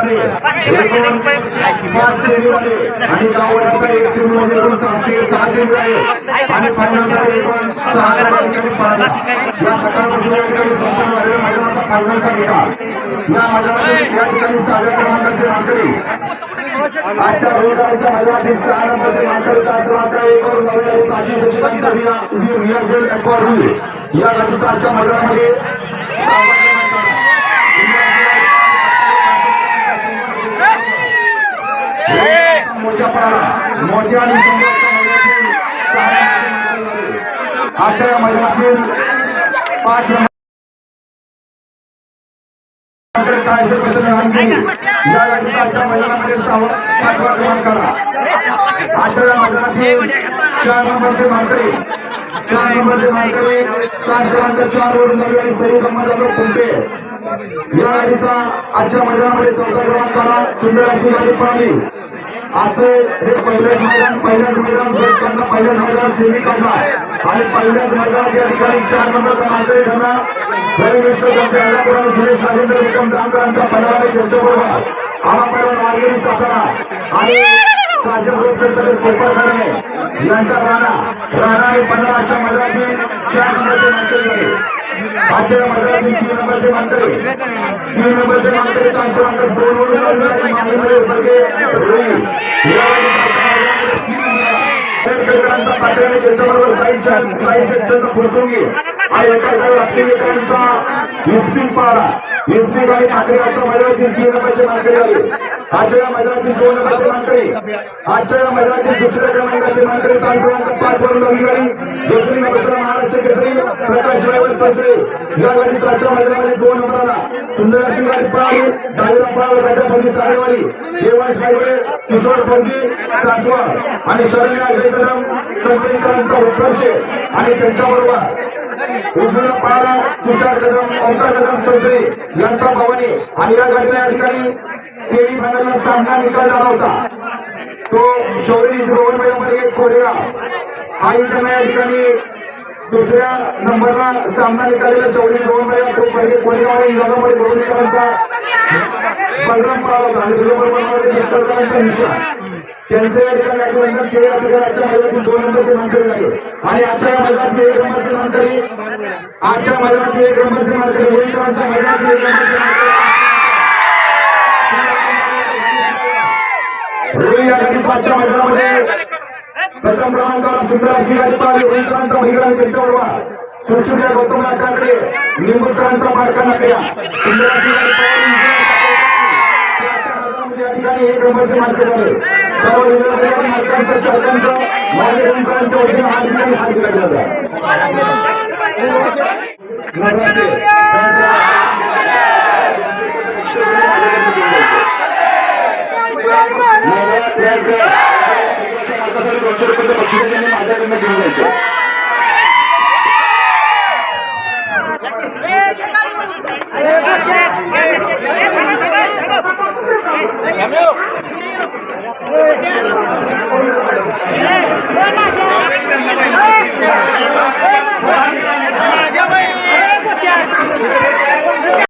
चोवीस पाच आणि एक श्रेणीमध्ये एकूण सातशे सहा श्रेणी आहे आणि सहा हजार ठिकाणी या सकाळपासून या ठिकाणी संपन्न झालेल्या मैदानाचा या या ठिकाणी सहाव्या क्रमांकाचे मानकरी आजच्या रोजगारच्या नंबरचे एक वर नव्या सचिवांसाठी बेल या गाडीचा आजच्या मैदानामध्ये सहावा क्रमांक आला. मोठ्या पडाला मोठ्या आणि समोरच्या मैदानातील पाच नंबर. काय जर या गाडीचा मैदानामध्ये सहावा पाचवा क्रमांक आला आशा मैदानातील चार नंबरचे मानकरी चार नंबरचे मानकरी सात क्रमांक चार वर नवी आणि सई समाजाला कुंटे या गाडीचा आजच्या मैदानामध्ये चौथा क्रमांक आला सुंदर अशी गाडी पळाली. आजचे हे पहिलेच मैदान पहिल्याच मैदान भेट त्यांना पहिल्याच मैदान सेमी करणार आणि पहिल्याच मैदान या ठिकाणी चार नंबरचा मानकरी ठरला रवी विश्व त्यांच्या सुरेश राजेंद्र विक्रम जामकरांचा पहिला त्यांच्याबरोबर हा पहिला वारकरी सातारा. आणि साजर कोपर करणे यांचा राणा. राणा आणि पंधरा अशा मैदानातील चार नंबरचे मंत्री झाले. आजच्या मैदानातील तीन नंबरचे मंत्री तीन नंबरचे मंत्री तास क्रमांक दोन त्याच्याबरोबर साईडच्या साईड सेक्शनचा फुरसुंगी आणि एका एका राष्ट्रीयकांचा पारा विस्पिन आणि ठाकरेच्या मैदानातील तीन नंबरचे मानकरी आले आजच्या या मैदानातील दोन नंबरचे मानकरी आजच्या या मैदानातील दुसऱ्या क्रमांकाचे मानकरी तास पाच दुसरी नंबरचा महाराष्ट्र प्रकाश ड्रायव्हर चौधरी या गाडीत आजच्या मैदानामध्ये दोन नंबरला सुंदर गाडी पळाली डावीला पळाला त्याच्या पडली चालेवाली देवाश हायवे किशोर फौजी सासवड आणि शरण्या जयकरम चौधरीकरांचा उत्कर्ष आणि त्यांच्याबरोबर उजवीला पाहायला तुषार कदम ओंकार कदम चौधरी यांचा भवानी आणि या गाडीला या ठिकाणी सेमी फायनलला सामना निकाल झाला होता तो शौरी रोहन मैदानामध्ये कोरेगा आणि या ठिकाणी दुसऱ्या नंबरला सामना निकालेला चौधरी दोन वेळा तो पहिले कोरेगाव आणि इंग्रजामध्ये गोवणीकरांचा बलराम पाव आणि त्यांचे या ठिकाणी या ठिकाणी आजच्या मैदानातील दोन नंबरचे मानकरी आणि आजच्या मैदानातील एक नंबरचे मानकरी आजच्या मैदानातील एक नंबरचे मानकरी होळीकरांच्या मैदानातील एक नंबरचे मानकरी या प्रथम क्रमांकाला सुंदर गाडी पाहिली होळीकरांचा महिला त्यांच्याबरोबर सुशिल्या गौतम ठाकरे निंबूकरांचा मार्कांना केला सुंदर पाहिली या ठिकाणी एक नंबरचे मार्क झाले सर्व विरोधी मार्कांचं सरपंच मार्गदर्शकांच्या वतीने हा ठिकाणी हात दिला जातो. ছেলে মেয়ে